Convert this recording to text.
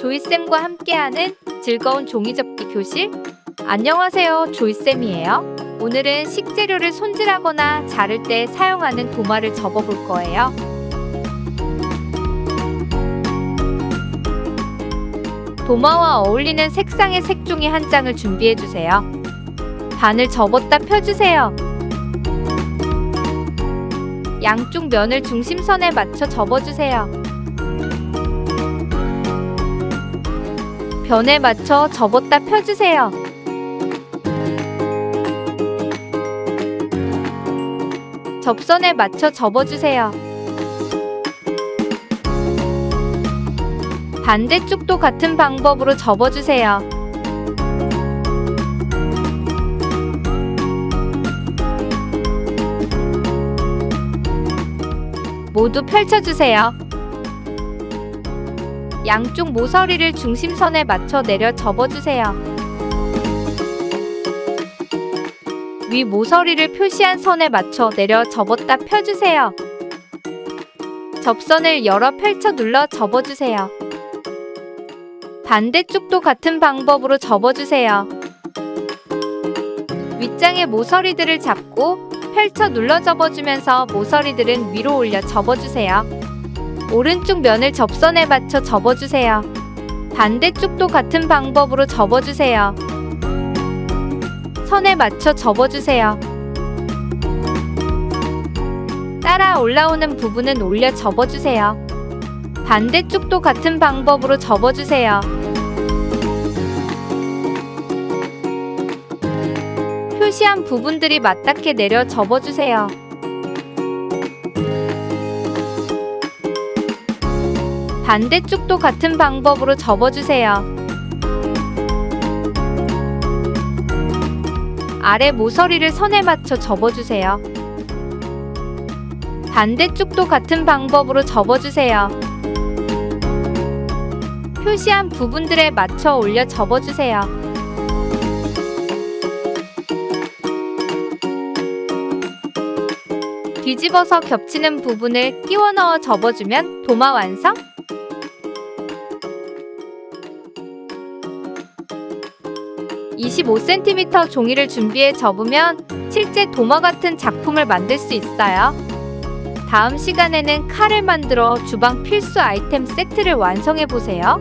조이쌤과 함께하는 즐거운 종이접기 교실. 안녕하세요. 조이쌤이에요. 오늘은 식재료를 손질하거나 자를 때 사용하는 도마를 접어볼 거예요. 도마와 어울리는 색상의 색종이 한 장을 준비해 주세요. 반을 접었다 펴주세요. 양쪽 면을 중심선에 맞춰 접어주세요. 변에 맞춰 접었다 펴주세요. 접선에 맞춰 접어주세요. 반대쪽도 같은 방법으로 접어주세요. 모두 펼쳐주세요. 양쪽 모서리를 중심선에 맞춰 내려 접어주세요. 위 모서리를 표시한 선에 맞춰 내려 접었다 펴주세요. 접선을 열어 펼쳐 눌러 접어주세요. 반대쪽도 같은 방법으로 접어주세요. 윗장의 모서리들을 잡고 펼쳐 눌러 접어주면서 모서리들은 위로 올려 접어주세요. 오른쪽 면을 접선에 맞춰 접어주세요. 반대쪽도 같은 방법으로 접어주세요. 선에 맞춰 접어주세요. 따라 올라오는 부분은 올려 접어주세요. 반대쪽도 같은 방법으로 접어주세요. 표시한 부분들이 맞닿게 내려 접어주세요. 반대쪽도 같은 방법으로 접어주세요. 아래 모서리를 선에 맞춰 접어주세요. 반대쪽도 같은 방법으로 접어주세요. 표시한 부분들에 맞춰 올려 접어주세요. 뒤집어서 겹치는 부분을 끼워 넣어 접어주면 도마 완성! (25cm) 종이를 준비해 접으면 실제 도마 같은 작품을 만들 수 있어요. 다음 시간에는 칼을 만들어 주방 필수 아이템 세트를 완성해 보세요.